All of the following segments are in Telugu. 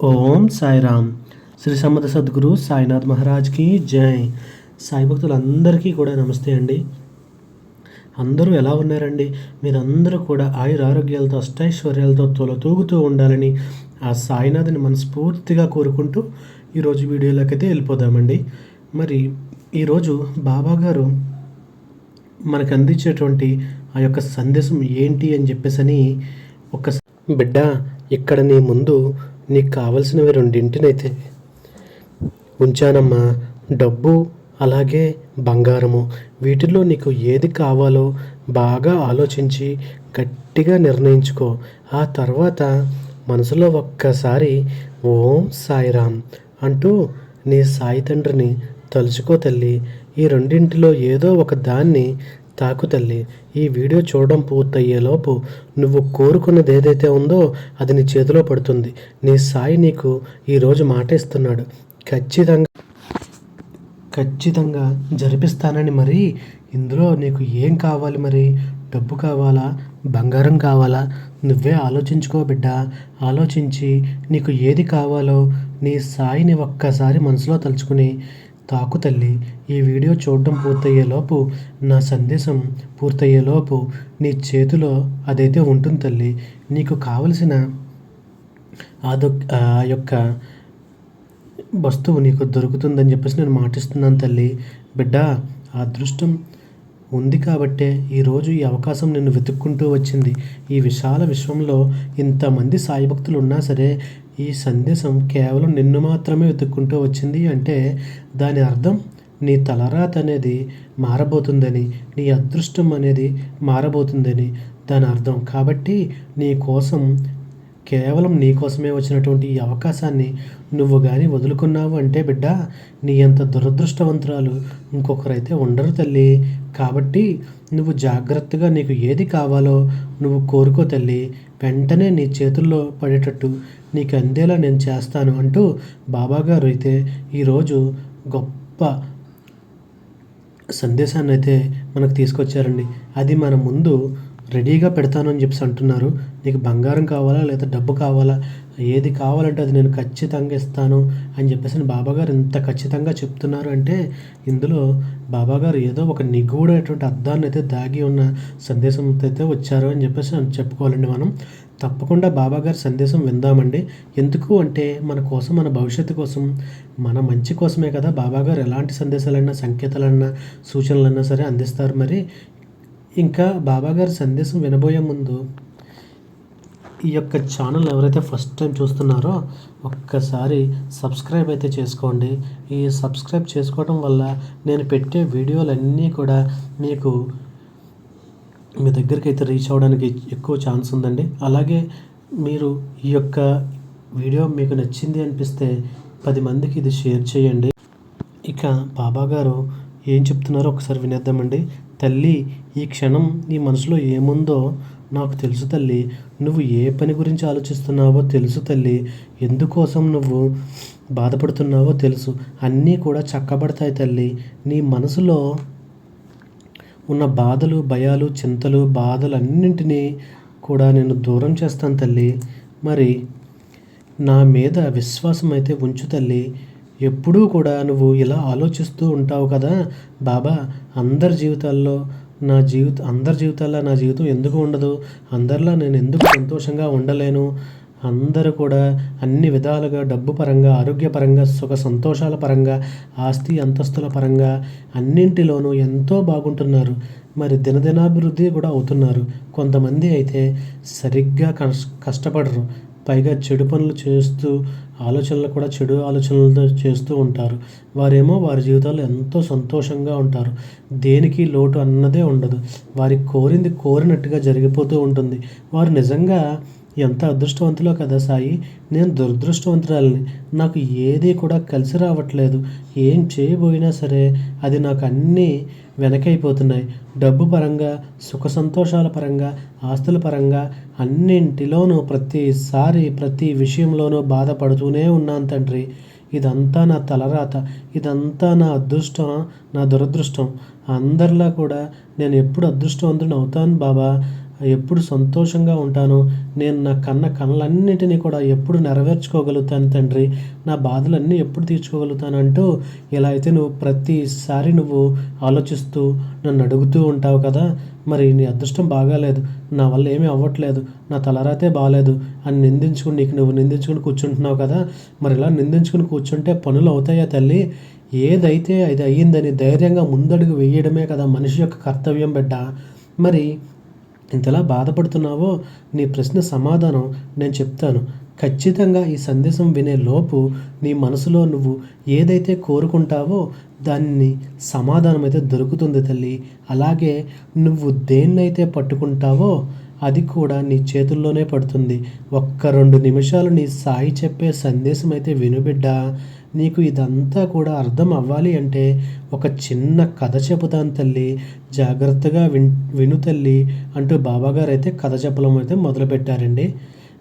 ఓం సాయిరామ్. శ్రీ సమ్మత సద్గురు సాయినాథ్ మహారాజ్కి జై. సాయి భక్తులందరికీ కూడా నమస్తే అండి. అందరూ ఎలా ఉన్నారండి? మీరందరూ కూడా ఆయుర ఆరోగ్యాలతో అష్టైశ్వర్యాలతో తొలతూగుతూ ఉండాలని ఆ సాయినాథ్ని మనస్ఫూర్తిగా కోరుకుంటూ ఈరోజు వీడియోలోకైతే వెళ్ళిపోదామండి. మరి ఈరోజు బాబా గారు మనకు అందించేటువంటి ఆ యొక్క సందేశం ఏంటి అని చెప్పేసి అని ఒక బిడ్డ ఇక్కడ నీ ముందు నీకు కావలసినవి రెండింటినైతే ఉంచానమ్మా. డబ్బు అలాగే బంగారము. వీటిలో నీకు ఏది కావాలో బాగా ఆలోచించి గట్టిగా నిర్ణయించుకో. ఆ తర్వాత మనసులో ఒక్కసారి ఓం సాయిరామ్ అంటూ నీ సాయి తండ్రిని తలుచుకో తల్లి. ఈ రెండింటిలో ఏదో ఒక దాన్ని తాకు తల్లి ఈ వీడియో చూడడం పూర్తయ్యేలోపు నువ్వు కోరుకున్నది ఏదైతే ఉందో అది నీ చేతిలో పడుతుంది. నీ సాయి నీకు ఈరోజు మాట ఇస్తున్నాడు. ఖచ్చితంగా ఖచ్చితంగా జరిపిస్తానని మరి? ఇందులో నీకు ఏం కావాలి మరి? డబ్బు కావాలా? బంగారం కావాలా? నువ్వే ఆలోచించుకో బిడ్డ. ఆలోచించి నీకు ఏది కావాలో నీ సాయిని ఒక్కసారి మనసులో తలుచుకుని తాకు తల్లి ఈ వీడియో చూడడం పూర్తయ్యేలోపు నా సందేశం పూర్తయ్యేలోపు నీ చేతిలో అదైతే ఉంటుంది తల్లి. నీకు కావలసిన అదొ ఆ యొక్క వస్తువు నీకు దొరుకుతుందని చెప్పేసి నేను మాటిస్తున్నాను తల్లి. బిడ్డ ఆ అదృష్టం ఉంది కాబట్టే ఈరోజు ఈ అవకాశం నిన్ను వెతుక్కుంటూ వచ్చింది. ఈ విశాల విశ్వంలో ఇంతమంది సాయి భక్తులు ఉన్నా సరే ఈ సందేశం కేవలం నిన్ను మాత్రమే వెతుక్కుంటూ వచ్చింది అంటే దాని అర్థం నీ తలరాత అనేది మారబోతుందని నీ అదృష్టం అనేది మారబోతుందని దాని అర్థం. కాబట్టి నీ కోసం కేవలం నీ కోసమే వచ్చినటువంటి ఈ అవకాశాన్ని నువ్వు కానీ వదులుకున్నావు అంటే బిడ్డ నీ అంత దురదృష్టవంతురాలు ఇంకొకరైతే ఉండరు తల్లి. కాబట్టి నువ్వు జాగ్రత్తగా నీకు ఏది కావాలో నువ్వు కోరుకో తల్లి. వెంటనే నీ చేతుల్లో పడేటట్టు నీకు అందేలా నేను చేస్తాను అంటూ బాబాగారు అయితే ఈరోజు గొప్ప సందేశాన్ని అయితే మనకు తీసుకొచ్చారండి. అది మన ముందు రెడీగా పెడతాను అని చెప్పేసి అంటున్నారు. నీకు బంగారం కావాలా లేదా డబ్బు కావాలా? ఏది కావాలంటే అది నేను ఖచ్చితంగా ఇస్తాను అని చెప్పేసి బాబాగారు ఇంత ఖచ్చితంగా చెప్తున్నారు అంటే ఇందులో బాబాగారు ఏదో ఒక నిగూఢమైనటువంటి అర్థాన్ని అయితే దాగి ఉన్న సందేశం అయితే వచ్చారు అని చెప్పేసి చెప్పుకోవాలండి మనం. తప్పకుండా బాబాగారి సందేశం విందామండి. ఎందుకు అంటే మన కోసం మన భవిష్యత్తు కోసం మన మంచి కోసమే కదా బాబాగారు ఎలాంటి సందేశాలన్నా సంకేతాలన్నా సూచనలన్నా సరే అందిస్తారు మరి. ఇంకా బాబాగారి సందేశం వినబోయే ముందు ఈ యొక్క ఛానల్ ఎవరైతే ఫస్ట్ టైం చూస్తున్నారో ఒక్కసారి సబ్స్క్రైబ్ అయితే చేసుకోండి. ఈ సబ్స్క్రైబ్ చేసుకోవడం వల్ల నేను పెట్టే వీడియోలన్నీ కూడా మీకు మీ దగ్గరికి అయితే రీచ్ అవ్వడానికి ఎక్కువ ఛాన్స్ ఉందండి. అలాగే మీరు ఈ యొక్క వీడియో మీకు నచ్చింది అనిపిస్తే పది మందికి ఇది షేర్ చేయండి. ఇక బాబా గారు ఏం చెప్తున్నారో ఒకసారి వినేద్దామండి. తల్లి ఈ క్షణం నీ మనసులో ఏముందో నాకు తెలుసు తల్లి నువ్వు ఏ పని గురించి ఆలోచిస్తున్నావో తెలుసు తల్లి. ఎందుకోసం నువ్వు బాధపడుతున్నావో తెలుసు. అన్నీ కూడా చక్కబడతాయి తల్లి. నీ మనసులో ఉన్న బాధలు భయాలు చింతలు బాధలు అన్నింటినీ కూడా నేను దూరం చేస్తాను తల్లి. మరి నా మీద విశ్వాసం అయితే ఉంచు తల్లి. ఎప్పుడూ కూడా నువ్వు ఇలా ఆలోచిస్తూ ఉంటావు కదా బాబా. అందరి జీవితాల్లో నా జీవిత అందరి జీవితాల్లో నా జీవితం ఎందుకు ఉండదు? అందరిలా నేను ఎందుకు సంతోషంగా ఉండలేను? అందరూ కూడా అన్ని విధాలుగా డబ్బు పరంగా ఆరోగ్యపరంగా సుఖ సంతోషాల పరంగా ఆస్తి అంతస్తుల పరంగా అన్నింటిలోనూ ఎంతో బాగుంటున్నారు. మరి దినదినాభివృద్ధి కూడా అవుతున్నారు. కొంతమంది అయితే సరిగ్గా కష్ కష్టపడరు. పైగా చెడు పనులు చేస్తూ ఆలోచనలు కూడా చెడు ఆలోచనలతో చేస్తూ ఉంటారు. వారేమో వారి జీవితాల్లో ఎంతో సంతోషంగా ఉంటారు. దేనికి లోటు అన్నదే ఉండదు. వారి కోరింది కోరినట్టుగా జరిగిపోతూ ఉంటుంది. వారు నిజంగా ఎంత అదృష్టవంతులో కదా సాయి? నేను దురదృష్టవంతురాలని. నాకు ఏది కూడా కలిసి రావట్లేదు. ఏం చేయబోయినా సరే అది నాకు అన్నీ వెనకైపోతున్నాయి. డబ్బు పరంగా సుఖ సంతోషాల పరంగా ఆస్తుల పరంగా అన్నింటిలోనూ ప్రతిసారి ప్రతి విషయంలోనూ బాధపడుతూనే ఉన్నాను తండ్రి. ఇదంతా నా తలరాత. ఇదంతా నా అదృష్టం నా దురదృష్టం. అందరిలా కూడా నేను ఎప్పుడు అదృష్టవంతుని అవుతాను బాబా? ఎప్పుడు సంతోషంగా ఉంటాను నేను నా కన్న కళ్ళన్నిటినీ కూడా ఎప్పుడు నెరవేర్చుకోగలుగుతాను తండ్రి. నా బాధలన్నీ ఎప్పుడు తీర్చుకోగలుగుతాను అంటూ ఇలా అయితే నువ్వు ప్రతిసారి నువ్వు ఆలోచిస్తూ నన్ను అడుగుతూ ఉంటావు కదా. మరి నీ అదృష్టం బాగాలేదు నా వల్ల ఏమీ అవ్వట్లేదు నా తలరాతే బాగాలేదు అని నిందించుకుని నీకు నువ్వు నిందించుకుని కూర్చుంటున్నావు కదా. మరి ఇలా నిందించుకుని కూర్చుంటే పనులు అవుతాయా తల్లి? ఏదైతే అది అయ్యిందని ధైర్యంగా ముందడుగు వేయడమే కదా మనిషి యొక్క కర్తవ్యం బిడ్డ. మరి ఇంతలా బాధపడుతున్నావో నీ ప్రశ్న సమాధానం నేను చెప్తాను. ఖచ్చితంగా ఈ సందేశం వినే లోపు నీ మనసులో నువ్వు ఏదైతే కోరుకుంటావో దాన్ని సమాధానం అయితే దొరుకుతుంది తల్లి. అలాగే నువ్వు దేన్నైతే పట్టుకుంటావో అది కూడా నీ చేతుల్లోనే పడుతుంది. ఒక్క రెండు నిమిషాలు నీ సాయి చెప్పే సందేశం అయితే వినుబిడ్డ నీకు ఇదంతా కూడా అర్థం అవ్వాలి అంటే ఒక చిన్న కథ చెబుతాను తల్లి. జాగ్రత్తగా విన్ విను తల్లి అంటూ బాబాగారు అయితే కథ చెప్పడం అయితే మొదలుపెట్టారండి.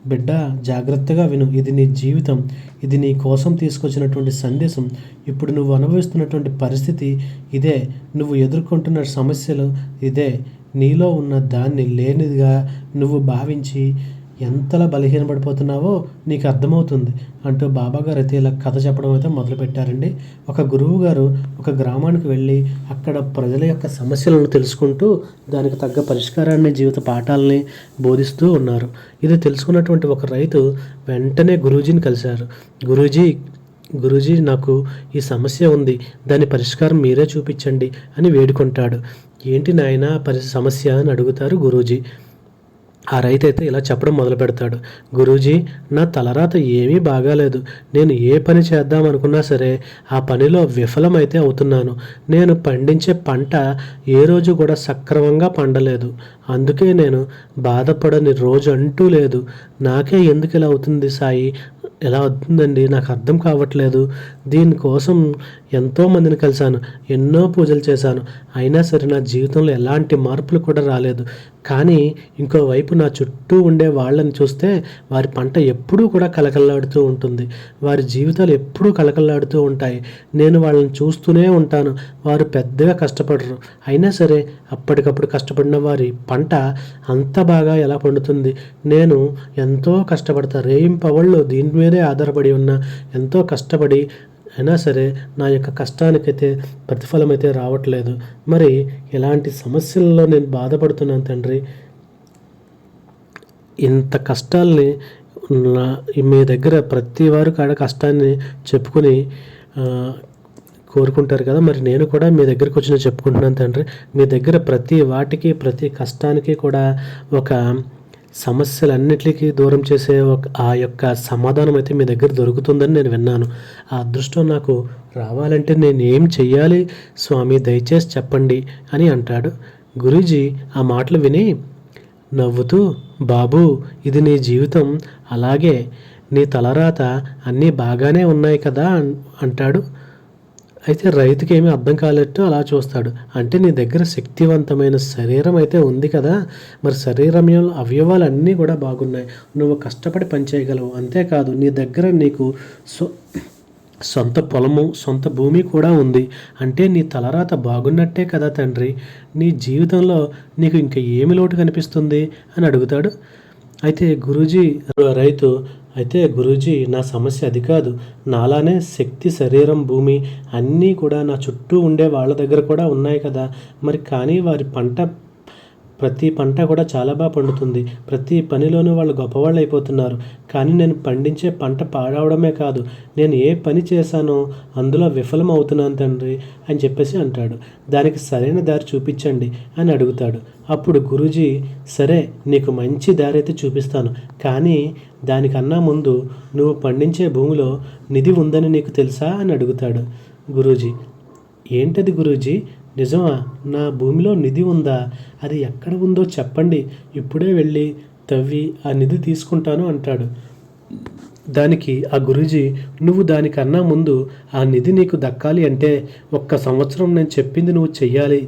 బిడ్డ జాగ్రత్తగా విను. ఇది నీ జీవితం. ఇది నీ కోసం తీసుకొచ్చినటువంటి సందేశం. ఇప్పుడు నువ్వు అనుభవిస్తున్నటువంటి పరిస్థితి ఇదే. నువ్వు ఎదుర్కొంటున్న సమస్యలు ఇదే. నీలో ఉన్న దాన్ని లేనిదిగా నువ్వు భావించి ఎంతలా బలహీనపడిపోతున్నావో నీకు అర్థమవుతుంది. అంటూ బాబాగారు అయితే ఇలా కథ చెప్పడం అయితే మొదలుపెట్టారండి. ఒక గురువు గారు ఒక గ్రామానికి వెళ్ళి అక్కడ ప్రజల యొక్క సమస్యలను తెలుసుకుంటూ దానికి తగ్గ పరిష్కారాన్ని జీవిత పాఠాలని బోధిస్తూ ఉన్నారు. ఇది తెలుసుకున్నటువంటి ఒక రైతు వెంటనే గురూజీని కలిశారు. గురూజీ గురూజీ నాకు ఈ సమస్య ఉంది దాని పరిష్కారం మీరే చూపించండి అని వేడుకుంటాడు. ఏంటి నాయన పరి సమస్య? అని అడుగుతారు గురూజీ. ఆ రైతు అయితే ఇలా చెప్పడం మొదలు పెడతాడు. గురూజీ నా తలరాత ఏమీ బాగాలేదు. నేను ఏ పని చేద్దాం అనుకున్నా సరే ఆ పనిలో విఫలమైతే అవుతున్నాను. నేను పండించే పంట ఏ రోజు కూడా సక్రమంగా పండలేదు. అందుకే నేను బాధపడని రోజు అంటూ లేదు. నాకే ఎందుకు ఇలా అవుతుంది సాయి? ఎలా అవుతుందండి? నాకు అర్థం కావట్లేదు. దీనికోసం ఎంతోమందిని కలిశాను. ఎన్నో పూజలు చేశాను. అయినా సరే నా జీవితంలో ఎలాంటి మార్పులు కూడా రాలేదు. కానీ ఇంకోవైపు నా చుట్టూ ఉండే వాళ్ళని చూస్తే వారి పంట ఎప్పుడూ కూడా కలకల్లాడుతూ ఉంటుంది. వారి జీవితాలు ఎప్పుడూ కలకల్లాడుతూ ఉంటాయి. నేను వాళ్ళని చూస్తూనే ఉంటాను. వారు పెద్దగా కష్టపడరు. అయినా సరే అప్పటికప్పుడు కష్టపడిన వారి పంట అంత బాగా ఎలా పండుతుంది? నేను ఎంతో కష్టపడతా. రేయింపవళ్ళు దీని మీదే ఆధారపడి ఉన్న ఎంతో కష్టపడి అయినా సరే నా యొక్క కష్టానికైతే ప్రతిఫలం అయితే రావట్లేదు. మరి ఇలాంటి సమస్యల్లో నేను బాధపడుతున్నాను తండ్రి. ఇంత కష్టాల్ని మీ దగ్గర ప్రతి వారు కాడ కష్టాన్ని చెప్పుకొని కోరుకుంటారు కదా మరి నేను కూడా మీ దగ్గరకు వచ్చిన చెప్పుకుంటున్నాను తండ్రి. మీ దగ్గర ప్రతి వాటికి ప్రతి కష్టానికి కూడా ఒక సమస్యలన్నిటికీ దూరం చేసే ఒక ఆ యొక్క సమాధానం అయితే మీ దగ్గర దొరుకుతుందని నేను విన్నాను. ఆ అదృష్టం నాకు రావాలంటే నేను ఏం చెయ్యాలి? స్వామి దయచేసి చెప్పండి అని అంటాడు. గురూజీ ఆ మాటలు విని నవ్వుతూ బాబు ఇది నీ జీవితం. అలాగే నీ తలరాత అన్నీ బాగానే ఉన్నాయి కదా అంటాడు. అయితే రైతుకి ఏమీ అర్థం కాలేట్టు అలా చూస్తాడు. అంటే నీ దగ్గర శక్తివంతమైన శరీరం అయితే ఉంది కదా. మరి శరీరం అవయవాలు అన్నీ కూడా బాగున్నాయి. నువ్వు కష్టపడి పనిచేయగలవు అంతేకాదు నీ దగ్గర నీకు సో సొంత పొలము సొంత భూమి కూడా ఉంది. అంటే నీ తలరాత బాగున్నట్టే కదా తండ్రి. నీ జీవితంలో నీకు ఇంకా ఏమి లోటు కనిపిస్తుంది? అని అడుగుతాడు. అయితే గురూజీ రైతు అయితే గురూజీ నా సమస్య అది కాదు. నాలానే శక్తి శరీరం భూమి అన్నీ కూడా నా చుట్టూ ఉండే వాళ్ళ దగ్గర కూడా ఉన్నాయి కదా. మరి కానీ వారి పంట ప్రతి పంట కూడా చాలా బాగా పండుతుంది. ప్రతి పనిలోనూ వాళ్ళు గొప్పవాళ్ళు అయిపోతున్నారు. కానీ నేను పండించే పంట పాడవడమే కాదు నేను ఏ పని చేశానో అందులో విఫలం అవుతున్నాను తండ్రి అని చెప్పేసి అంటాడు. దానికి సరైన దారి చూపించండి అని అడుగుతాడు. అప్పుడు గురూజీ సరే నీకు మంచి దారి అయితే చూపిస్తాను. కానీ దానికన్నా ముందు నువ్వు పండించే భూమిలో నిధి ఉందని నీకు తెలుసా అని అడుగుతాడు గురూజీ. ఏంటది గురూజీ? నిజమా? నా భూమిలో నిధి ఉందా? అది ఎక్కడ ఉందో చెప్పండి. ఇప్పుడే వెళ్ళి తవ్వి ఆ నిధి తీసుకుంటాను అంటాడు. దానికి ఆ గురూజీ నువ్వు దానికన్నా ముందు ఆ నిధి నీకు దక్కాలి అంటే ఒక్క సంవత్సరం నేను చెప్పింది నువ్వు చెయ్యాలి.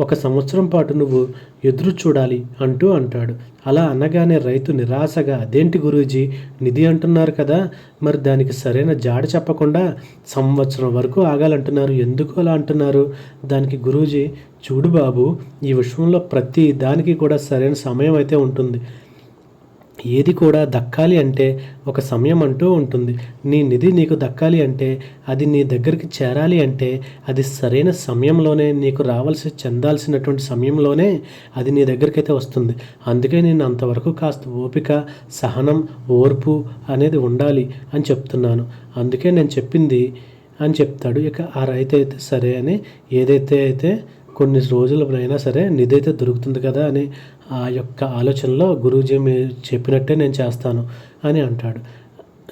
ఒక సంవత్సరం పాటు నువ్వు ఎదురు చూడాలి అంటూ అంటాడు. అలా అనగానే రైతు నిరాశగా అదేంటి గురూజీ? నిధి అంటున్నారు కదా. మరి దానికి సరైన జాడ చెప్పకుండా సంవత్సరం వరకు ఆగాలంటున్నారు. ఎందుకు అలా అంటున్నారు? దానికి గురూజీ చూడు బాబు ఈ విషయంలో ప్రతి దానికి కూడా సరైన సమయం అయితే ఉంటుంది. ఏది కూడా దక్కాలి అంటే ఒక సమయం అంటూ ఉంటుంది. నీ నిధి నీకు దక్కాలి అంటే అది నీ దగ్గరికి చేరాలి అంటే అది సరైన సమయంలోనే నీకు రావాల్సి చెందాల్సినటువంటి సమయంలోనే అది నీ దగ్గరికి అయితే వస్తుంది. అందుకే నేను అంతవరకు కాస్త ఓపిక సహనం ఓర్పు అనేది ఉండాలి అని చెప్తున్నాను. అందుకే నేను చెప్పింది అని చెప్తాడు. ఇక ఆ రైతు అయితే సరే అని ఏదైతే అయితే కొన్ని రోజులైనా సరే నిధి అయితే దొరుకుతుంది కదా అని ఆ యొక్క ఆలోచనలో గురూజీ మీరు చెప్పినట్టే నేను చేస్తాను అని అంటాడు.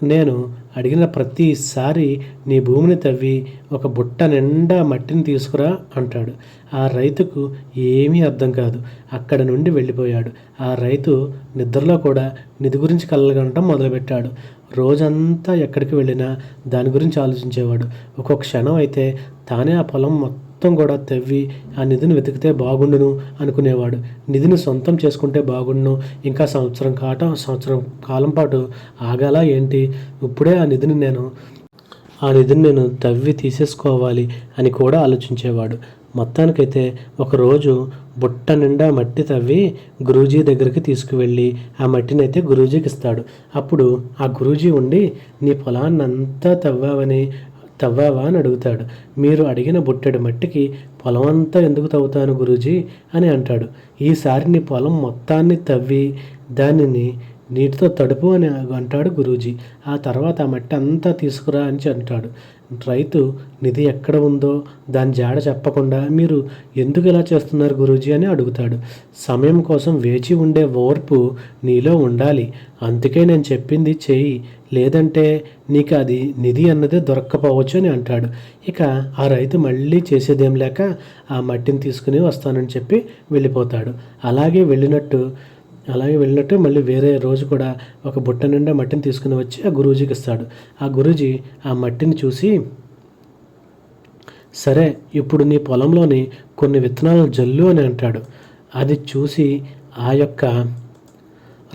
నేను అడిగిన ప్రతిసారి నీ భూమిని తవ్వి ఒక బుట్ట నిండా మట్టిని తీసుకురా అంటాడు. ఆ రైతుకు ఏమీ అర్థం కాదు. అక్కడ నుండి వెళ్ళిపోయాడు. ఆ రైతు నిద్రలో కూడా నిధి గురించి కలగడం మొదలుపెట్టాడు. రోజంతా ఎక్కడికి వెళ్ళినా దాని గురించి ఆలోచించేవాడు. ఒక్కొక్క క్షణం అయితే తానే ఆ పొలం మొత్తం మొత్తం కూడా తవ్వి ఆ నిధిని వెతికితే బాగుండును అనుకునేవాడు. నిధిని సొంతం చేసుకుంటే బాగుండును. ఇంకా సంవత్సరం కాటం సంవత్సరం కాలం పాటు ఆగాల ఏంటి? ఇప్పుడే ఆ నిధిని నేను ఆ నిధిని నేను తవ్వి తీసేసుకోవాలి అని కూడా ఆలోచించేవాడు. మొత్తానికైతే ఒకరోజు బుట్ట నిండా మట్టి తవ్వి గురూజీ దగ్గరికి తీసుకువెళ్ళి ఆ మట్టిని అయితే గురూజీకి ఇస్తాడు అప్పుడు ఆ గురూజీ ఉండి నీ పొలాన్నంతా తవ్వావని తవ్వావా అని అడుగుతాడు. మీరు అడిగిన బుట్టెడు మట్టికి పొలమంతా ఎందుకు తవ్వుతాను గురూజీ? అని అంటాడు. ఈసారి నీ పొలం మొత్తాన్ని తవ్వి దానిని నీటితో తడుపు అని అంటాడు గురూజీ. ఆ తర్వాత ఆ మట్టి అంతా తీసుకురా అని అంటాడు. రైతు నిధి ఎక్కడ ఉందో? దాని జాడ చెప్పకుండా మీరు ఎందుకు ఇలా చేస్తున్నారు గురూజీ? అని అడుగుతాడు. సమయం కోసం వేచి ఉండే ఓర్పు నీలో ఉండాలి. అందుకే నేను చెప్పింది చేయి. లేదంటే నీకు అది నిధి అన్నదే దొరక్కపోవచ్చు అని అంటాడు. ఇక ఆ రైతు మళ్ళీ చేసేదేం లేక ఆ మట్టిని తీసుకుని వస్తానని చెప్పి వెళ్ళిపోతాడు. అలాగే వెళ్ళినట్టు అలాగే వెళ్ళినట్టు మళ్ళీ వేరే రోజు కూడా ఒక బుట్ట నిండా మట్టిని తీసుకుని వచ్చి ఆ గురూజీకి ఇస్తాడు. ఆ గురూజీ ఆ మట్టిని చూసి సరే ఇప్పుడు నీ పొలంలోని కొన్ని విత్తనాలు జల్లు అని అంటాడు. అది చూసి ఆ యొక్క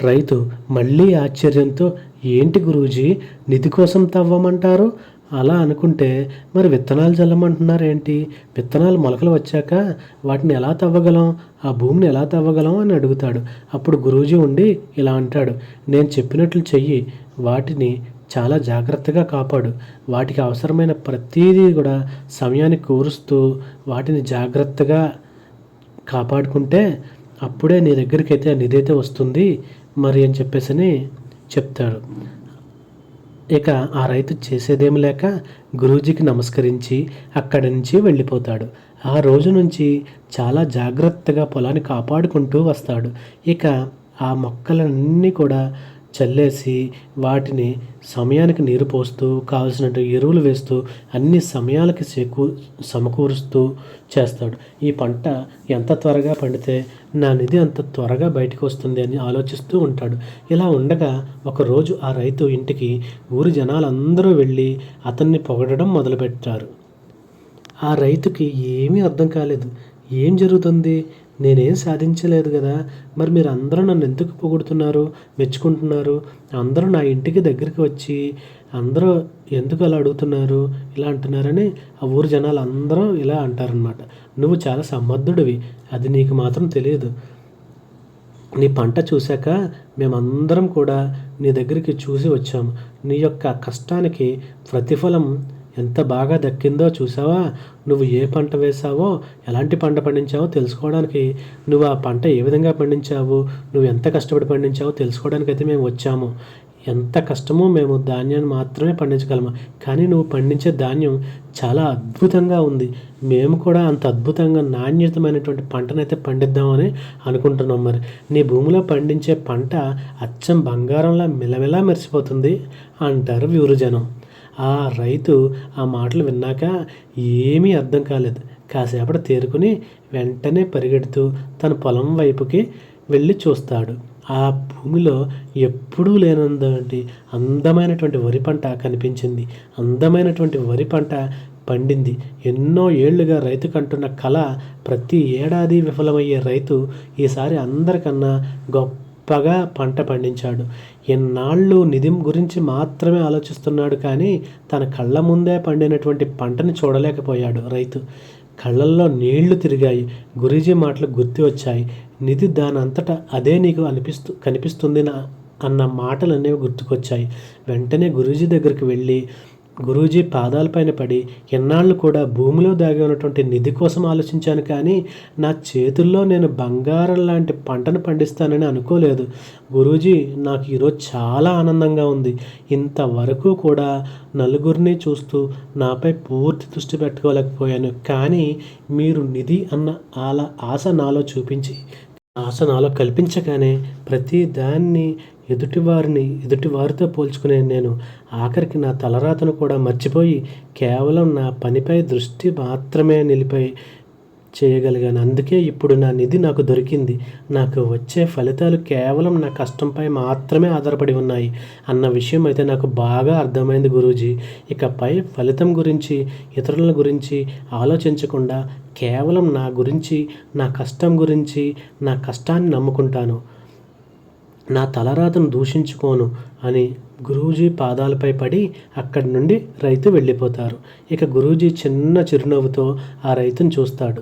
రైతు మళ్ళీ ఆశ్చర్యంతో ఏంటి గురూజీ నిధి కోసం తవ్వమంటారు? అలా అనుకుంటే మరి విత్తనాలు చల్లమంటున్నారేంటి? విత్తనాలు మొలకలు వచ్చాక వాటిని ఎలా తవ్వగలం? ఆ భూమిని ఎలా తవ్వగలం అని అడుగుతాడు. అప్పుడు గురూజీ ఉండి ఇలా అంటాడు నేను చెప్పినట్లు చెయ్యి. వాటిని చాలా జాగ్రత్తగా కాపాడు. వాటికి అవసరమైన ప్రతీదీ కూడా సమయాన్ని కూరుస్తూ వాటిని జాగ్రత్తగా కాపాడుకుంటే అప్పుడే నీ దగ్గరికి అయితే నిధైతే వస్తుంది. మరి అని చెప్పేసి చెప్తాడు. ఇక ఆ రైతు చేసేదేం లేక గురూజీకి నమస్కరించి అక్కడి నుంచి వెళ్ళిపోతాడు. ఆ రోజు నుంచి చాలా జాగ్రత్తగా పొలాన్ని కాపాడుకుంటూ వస్తాడు. ఇక ఆ మొక్కలన్నీ కూడా చల్లేసి వాటిని సమయానికి నీరు పోస్తూ కావలసినట్టు ఎరువులు వేస్తూ అన్ని సమయాలకి చేకూ సమకూరుస్తూ చేస్తాడు. ఈ పంట ఎంత త్వరగా పండితే నా నిధి అంత త్వరగా బయటకు వస్తుంది అని ఆలోచిస్తూ ఉంటాడు. ఇలా ఉండగా ఒకరోజు ఆ రైతు ఇంటికి ఊరి జనాలందరూ వెళ్ళి అతన్ని పొగడడం మొదలుపెట్టారు. ఆ రైతుకి ఏమీ అర్థం కాలేదు. ఏం జరుగుతుంది? నేనేం సాధించలేదు కదా. మరి మీరు అందరూ నన్ను ఎందుకు పొగుడుతున్నారు? మెచ్చుకుంటున్నారు? అందరూ నా ఇంటికి దగ్గరికి వచ్చి అందరూ ఎందుకు అలా అడుగుతున్నారు ఇలా అంటున్నారని ఆ ఊరు జనాలు అందరూ ఇలా అంటారనమాట నువ్వు చాలా సమర్థుడివి అది నీకు మాత్రం తెలియదు. నీ పంట చూశాక మేమందరం కూడా నీ దగ్గరికి చూసి వచ్చాము నీ యొక్క కష్టానికి ప్రతిఫలం ఎంత బాగా దక్కిందో చూసావా? నువ్వు ఏ పంట వేసావో ఎలాంటి పంట పండించావో తెలుసుకోవడానికి. నువ్వు ఆ పంట ఏ విధంగా పండించావు? నువ్వు ఎంత కష్టపడి పండించావో తెలుసుకోవడానికి అయితే మేము వచ్చాము. ఎంత కష్టమో మేము ధాన్యాన్ని మాత్రమే పండించగలము? కానీ నువ్వు పండించే ధాన్యం చాలా అద్భుతంగా ఉంది. మేము కూడా అంత అద్భుతంగా నాణ్యతమైనటువంటి పంటనైతే పండిద్దామని అనుకుంటున్నాం మరి. నీ భూమిలో పండించే పంట అచ్చం బంగారంలా మిలమిలా మెరిసిపోతుంది అంటారు వ్యూరుజనం ఆ రైతు ఆ మాటలు విన్నాక ఏమీ అర్థం కాలేదు. కాసేపటి తేరుకుని వెంటనే పరిగెడుతూ తన పొలం వైపుకి వెళ్ళి చూస్తాడు. ఆ భూమిలో ఎప్పుడూ లేనంటువంటి అందమైనటువంటి వరి పంట కనిపించింది. అందమైనటువంటి వరి పంట పండింది. ఎన్నో ఏళ్ళుగా రైతు కంటున్న కళ ప్రతి ఏడాది విఫలమయ్యే రైతు ఈసారి అందరికన్నా గొప్ప గొప్పగా పంట పండించాడు. ఎన్నాళ్ళు నిధిం గురించి మాత్రమే ఆలోచిస్తున్నాడు కానీ తన కళ్ళ ముందే పండినటువంటి పంటని చూడలేకపోయాడు రైతు. కళ్ళల్లో నీళ్ళు తిరిగాయి. గురూజీ మాటలు గుర్తు వచ్చాయి. నిధి దానంతటా అదే నీకు అనిపిస్తూ కనిపిస్తుంది నా అన్న మాటలు అనేవి గుర్తుకొచ్చాయి. వెంటనే గురూజీ దగ్గరికి వెళ్ళి గురూజీ పాదాలపైన పడి ఎన్నాళ్ళు కూడా భూమిలో దాగి ఉన్నటువంటి నిధి కోసం ఆలోచించాను కానీ నా చేతుల్లో నేను బంగారం లాంటి పంటను పండిస్తానని అనుకోలేదు. గురూజీ నాకు ఈరోజు చాలా ఆనందంగా ఉంది. ఇంతవరకు కూడా నలుగురిని చూస్తూ నాపై పూర్తి దృష్టి పెట్టుకోలేకపోయాను. కానీ మీరు నిధి అన్న ఆల ఆశ నాలో చూపించి ఆశ నాలో కల్పించగానే ప్రతి దాన్ని ఎదుటివారిని ఎదుటివారితో పోల్చుకునే నేను ఆఖరికి నా తలరాతను కూడా మర్చిపోయి కేవలం నా పనిపై దృష్టి మాత్రమే నిలిపై చేయగలిగాను. అందుకే ఇప్పుడు నా నిధి నాకు దొరికింది. నాకు వచ్చే ఫలితాలు కేవలం నా కష్టంపై మాత్రమే ఆధారపడి ఉన్నాయి అన్న విషయం అయితే నాకు బాగా అర్థమైంది గురూజీ. ఇకపై ఫలితం గురించి ఇతరుల గురించి ఆలోచించకుండా కేవలం నా గురించి నా కష్టం గురించి నా కష్టాన్ని నమ్ముకుంటాను. నా తలరాతను దూషించుకోను అని గురూజీ పాదాలపై పడి అక్కడి నుండి రైతు వెళ్ళిపోతారు. ఇక గురూజీ చిన్న చిరునవ్వుతో ఆ రైతును చూస్తాడు.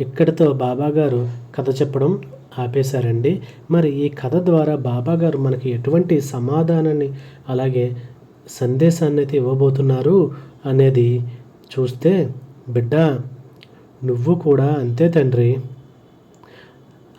ఇక్కడితో బాబాగారు కథ చెప్పడం ఆపేశారండి. మరి ఈ కథ ద్వారా బాబాగారు మనకి ఎటువంటి సమాధానాన్ని అలాగే సందేశాన్ని అయితే ఇవ్వబోతున్నారు అనేది చూస్తే బిడ్డ నువ్వు కూడా అంతే తండ్రి.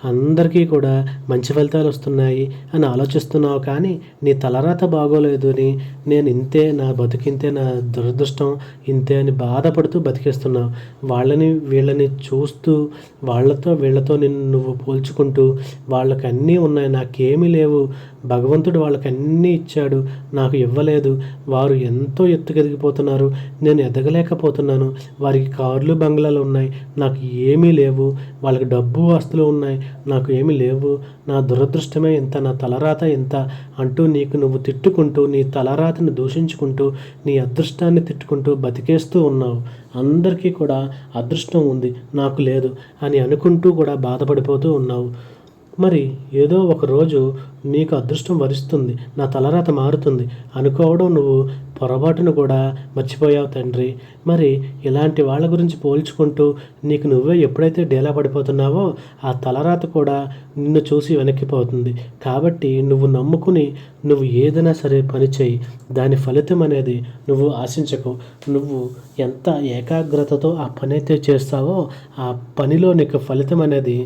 అందరికీ కూడా మంచి ఫలితాలు వస్తున్నాయి అని ఆలోచిస్తున్నావు కానీ నీ తలరాత బాగోలేదు అని నేను ఇంతే నా బతికింతే నా దురదృష్టం ఇంతే అని బాధపడుతూ బతికేస్తున్నావు. వాళ్ళని వీళ్ళని చూస్తూ వాళ్ళతో వీళ్ళతో నిన్ను నువ్వు పోల్చుకుంటూ వాళ్ళకి అన్నీ ఉన్నాయి నాకేమీ లేవు. భగవంతుడు వాళ్ళకి అన్నీ ఇచ్చాడు నాకు ఇవ్వలేదు. వారు ఎంతో ఎత్తుకెదిగిపోతున్నారు నేను ఎదగలేకపోతున్నాను. వారికి కార్లు బంగ్లాలు ఉన్నాయి నాకు ఏమీ లేవు. వాళ్ళకి డబ్బు ఆస్తులు ఉన్నాయి నాకు ఏమి లేవు. నా దురదృష్టమే ఇంత నా తలరాత ఇంత అంటూ నీకు నువ్వు తిట్టుకుంటూ నీ తలరాతని దూషించుకుంటూ నీ అదృష్టాన్ని తిట్టుకుంటూ బతికేస్తూ ఉన్నావు. అందరికీ కూడా అదృష్టం ఉంది. నాకు లేదు అని అనుకుంటూ కూడా బాధపడిపోతూ ఉన్నావు. మరి ఏదో ఒక రోజు నీకు అదృష్టం వరిస్తుంది నా తలరాత మారుతుంది అనుకోవడం నువ్వు పొరపాటును కూడా మర్చిపోయావు తండ్రి. మరి ఇలాంటి వాళ్ళ గురించి పోల్చుకుంటూ నీకు నువ్వే ఎప్పుడైతే డేలా పడిపోతున్నావో ఆ తలరాత కూడా నిన్ను చూసి వెనక్కిపోతుంది. కాబట్టి నువ్వు నమ్ముకుని నువ్వు ఏదైనా సరే పని చేయి దాని ఫలితం అనేది నువ్వు ఆశించకు. నువ్వు ఎంత ఏకాగ్రతతో ఆ పని అయితే చేస్తావో ఆ పనిలో నీకు ఫలితం అనేది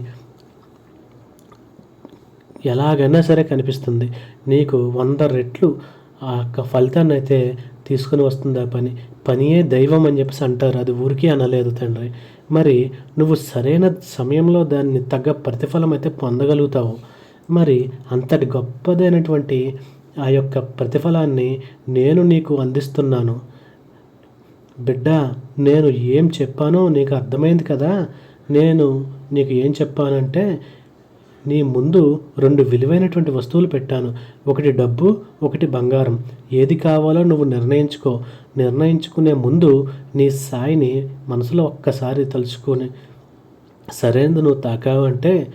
ఎలాగైనా సరే కనిపిస్తుంది. నీకు వంద రెట్లు ఆ యొక్క ఫలితాన్ని అయితే తీసుకుని వస్తుంది ఆ పని. పనియే దైవం అని చెప్పేసి అంటారు. అది ఊరికే అనలేదు తండ్రి. మరి నువ్వు సరైన సమయంలో దాన్ని తగ్గ ప్రతిఫలం అయితే పొందగలుగుతావు. మరి అంతటి గొప్పదైనటువంటి ఆ యొక్క ప్రతిఫలాన్ని నేను నీకు అందిస్తున్నాను. బిడ్డ నేను ఏం చెప్పానో నీకు అర్థమైంది కదా? నేను నీకు ఏం చెప్పానంటే నీ ముందు రెండు విలువైనటువంటి వస్తువులు పెట్టాను. ఒకటి డబ్బు ఒకటి బంగారం. ఏది కావాలో నువ్వు నిర్ణయించుకో. నిర్ణయించుకునే ముందు నీ సాయిని మనసులో ఒక్కసారి తలుచుకొని సరైనది నువ్వు తాకావు అంటే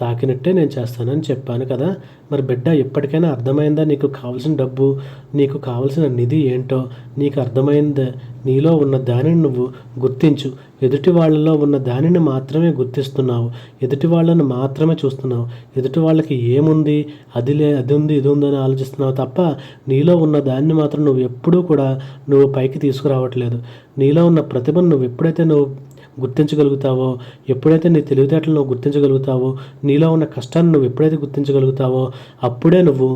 తాకినట్టే నేను చేస్తానని చెప్పాను కదా. మరి బిడ్డ ఎప్పటికైనా అర్థమైందా నీకు కావాల్సిన డబ్బు నీకు కావాల్సిన నిధి ఏంటో? నీకు అర్థమైందా నీలో ఉన్న దానిని నువ్వు గుర్తించు. ఎదుటి వాళ్ళలో ఉన్న దానిని మాత్రమే గుర్తిస్తున్నావు. ఎదుటి వాళ్ళని మాత్రమే చూస్తున్నావు. ఎదుటి వాళ్ళకి ఏముంది? అది లే అది ఉంది ఇది ఉందని ఆలోచిస్తున్నావు తప్ప నీలో ఉన్న దాన్ని మాత్రం నువ్వు ఎప్పుడూ కూడా నువ్వు పైకి తీసుకురావట్లేదు. నీలో ఉన్న ప్రతిభను నువ్వు ఎప్పుడైతే నువ్వు గుర్తించగలుగుతావో? ఎప్పుడైతే నీ తెలివితేటలు నువ్వు గుర్తించగలుగుతావో నీలో ఉన్న కష్టాన్ని నువ్వు ఎప్పుడైతే గుర్తించగలుగుతావో అప్పుడే నువ్వు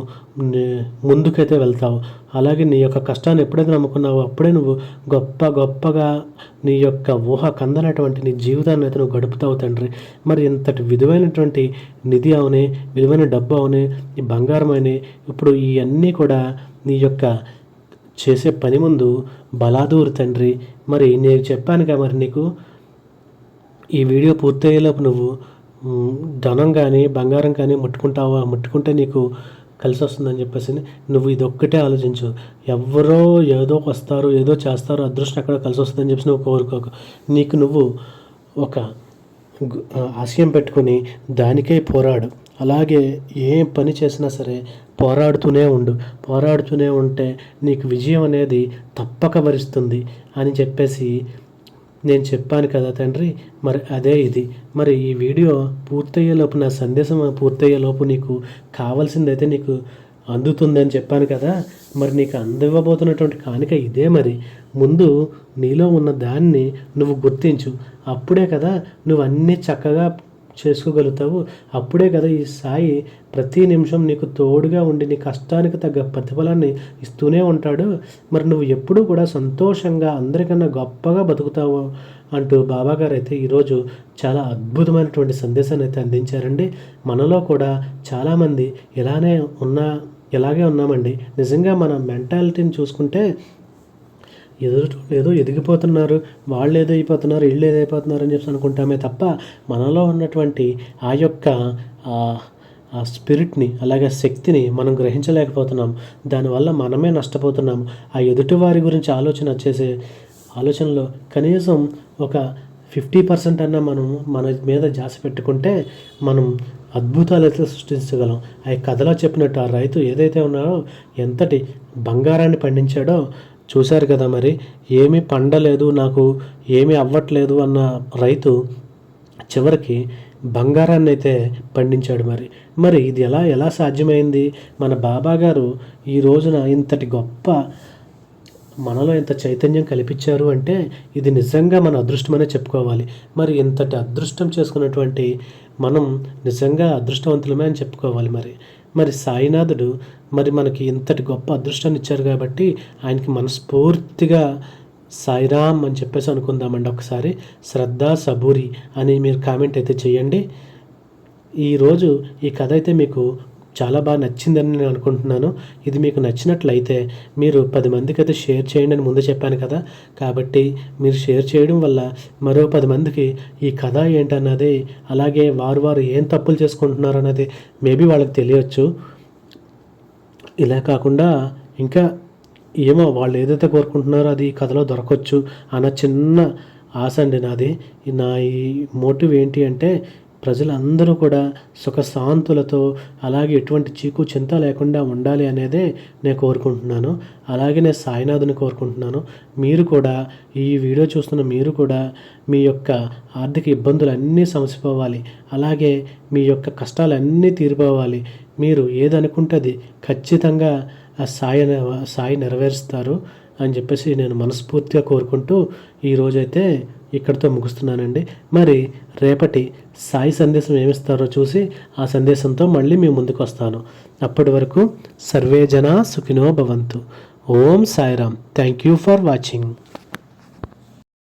ముందుకైతే వెళ్తావు. అలాగే నీ యొక్క కష్టాన్ని ఎప్పుడైతే నమ్ముకున్నావో అప్పుడే నువ్వు గొప్ప గొప్పగా నీ యొక్క ఊహ కందనటువంటి నీ జీవితాన్ని అయితే నువ్వు గడుపుతావు తండ్రి. మరి ఇంతటి విధమైనటువంటి నిధి అవనే విలువైన డబ్బు అవనే ఈ బంగారం అనే ఇప్పుడు ఇవన్నీ కూడా నీ యొక్క చేసే పని ముందు బలాదూరు తండ్రి. మరి నేను చెప్పానుగా మరి నీకు ఈ వీడియో పూర్తయ్యేలోపు నువ్వు ధనం కానీ బంగారం కానీ ముట్టుకుంటావా? ముట్టుకుంటే నీకు కలిసి వస్తుందని చెప్పేసి నువ్వు ఇది ఒక్కటే ఆలోచించు. ఎవరో ఏదో వస్తారు ఏదో చేస్తారు అదృష్టం ఎక్కడ కలిసి వస్తుందని చెప్పేసి నువ్వు కోరుకోకు. నీకు నువ్వు ఒక ఆశయం పెట్టుకొని దానికై పోరాడు. అలాగే ఏం పని చేసినా సరే పోరాడుతూనే ఉండు. పోరాడుతూనే ఉంటే నీకు విజయం అనేది తప్పక వరిస్తుంది అని చెప్పేసి నేను చెప్పాను కదా తండ్రి మరి అదే ఇది. మరి ఈ వీడియో పూర్తయ్యేలోపు నా సందేశం పూర్తయ్యేలోపు నీకు కావాల్సిందైతే నీకు అందుతుందని చెప్పాను కదా మరి నీకు అందివ్వబోతున్నటువంటి కానుక ఇదే మరి. ముందు నీలో ఉన్న దాన్ని నువ్వు గుర్తించు. అప్పుడే కదా నువ్వు అన్నీ చక్కగా చేసుకోగలుగుతావు. అప్పుడే కదా ఈ సాయి ప్రతి నిమిషం నీకు తోడుగా ఉండి నీ కష్టానికి తగ్గ ప్రతిఫలాన్ని ఇస్తూనే ఉంటాడు. మరి నువ్వు ఎప్పుడూ కూడా సంతోషంగా అందరికన్నా గొప్పగా బతుకుతావు అంటూ బాబాగారు అయితే ఈరోజు చాలా అద్భుతమైనటువంటి సందేశాన్ని అయితే అందించారండి. మనలో కూడా చాలామంది ఇలానే ఉన్నా ఇలాగే ఉన్నామండి. నిజంగా మన మెంటాలిటీని చూసుకుంటే ఎదురు ఏదో ఎదిగిపోతున్నారు. వాళ్ళు ఏదో అయిపోతున్నారు వీళ్ళు ఏదో అయిపోతున్నారు అని చెప్పి అనుకుంటామే తప్ప మనలో ఉన్నటువంటి ఆ యొక్క ఆ, స్పిరిట్ని అలాగే శక్తిని మనం గ్రహించలేకపోతున్నాం. దానివల్ల మనమే నష్టపోతున్నాం. ఆ ఎదుటివారి గురించి ఆలోచన వచ్చేసే ఆలోచనలో కనీసం ఒక ఫిఫ్టీ పర్సెంట్ అన్న మనం మన మీద జాస పెట్టుకుంటే మనం అద్భుతాలు అయితే సృష్టించగలం. ఆ కథలో చెప్పినట్టు ఆ రైతు ఏదైతే ఉన్నారో ఎంతటి బంగారాన్ని పండించాడో చూశారు కదా మరి ఏమీ పండలేదు నాకు ఏమీ అవ్వట్లేదు అన్న రైతు చివరికి బంగారాన్ని అయితే పండించాడు మరి. మరి ఇది ఎలా ఎలా సాధ్యమైంది? మన బాబా గారు ఈ రోజున ఇంతటి గొప్ప మనలో ఇంత చైతన్యం కల్పించారు అంటే ఇది నిజంగా మన అదృష్టమనే చెప్పుకోవాలి. మరి ఇంతటి అదృష్టం చేసుకున్నటువంటి మనం నిజంగా అదృష్టవంతులమే అని చెప్పుకోవాలి మరి. మరి సాయినాథుడు మరి మనకి ఇంతటి గొప్ప అదృష్టాన్ని ఇచ్చారు కాబట్టి ఆయనకి మనస్ఫూర్తిగా సాయిరామ్ అని చెప్పేసి అనుకుందామండి ఒకసారి. శ్రద్ధ సబూరి అని మీరు కామెంట్ అయితే చేయండి. ఈరోజు ఈ కథ అయితే మీకు చాలా బాగా నచ్చిందని నేను అనుకుంటున్నాను. ఇది మీకు నచ్చినట్లయితే మీరు పది మందికి అయితే షేర్ చేయండి అని ముందు చెప్పాను కదా. కాబట్టి మీరు షేర్ చేయడం వల్ల మరో పది మందికి ఈ కథ ఏంటన్నది అలాగే వారు వారు ఏం తప్పులు చేసుకుంటున్నారు అన్నది మేబీ వాళ్ళకి తెలియచ్చు. ఇలా కాకుండా ఇంకా ఏమో వాళ్ళు ఏదైతే కోరుకుంటున్నారో అది ఈ కథలో దొరకవచ్చు అన్న చిన్న ఆశ అండి నాది. నా ఈ మోటివ్ ఏంటి అంటే ప్రజలందరూ కూడా సుఖశాంతులతో అలాగే ఎటువంటి చీకు చింత లేకుండా ఉండాలి అనేదే నేను కోరుకుంటున్నాను. అలాగే నేను సాయినాథుని కోరుకుంటున్నాను. మీరు కూడా ఈ వీడియో చూస్తున్న మీరు కూడా మీ యొక్క ఆర్థిక ఇబ్బందులన్నీ సమసిపోవాలి. అలాగే మీ యొక్క కష్టాలన్నీ తీరిపోవాలి. మీరు ఏదనుకుంటే అది ఖచ్చితంగా ఆ సాయి సాయి నెరవేరుస్తారు అని చెప్పేసి నేను మనస్ఫూర్తిగా కోరుకుంటూ ఈరోజైతే ఇక్కడితో ముగుస్తున్నానండి. మరి రేపటి సాయి సందేశం ఏమిస్తారో చూసి ఆ సందేశంతో మళ్ళీ మీ ముందుకు వస్తాను. అప్పటి వరకు సర్వే జన సుఖినో భవంతు. Om Sairam. Thank you for watching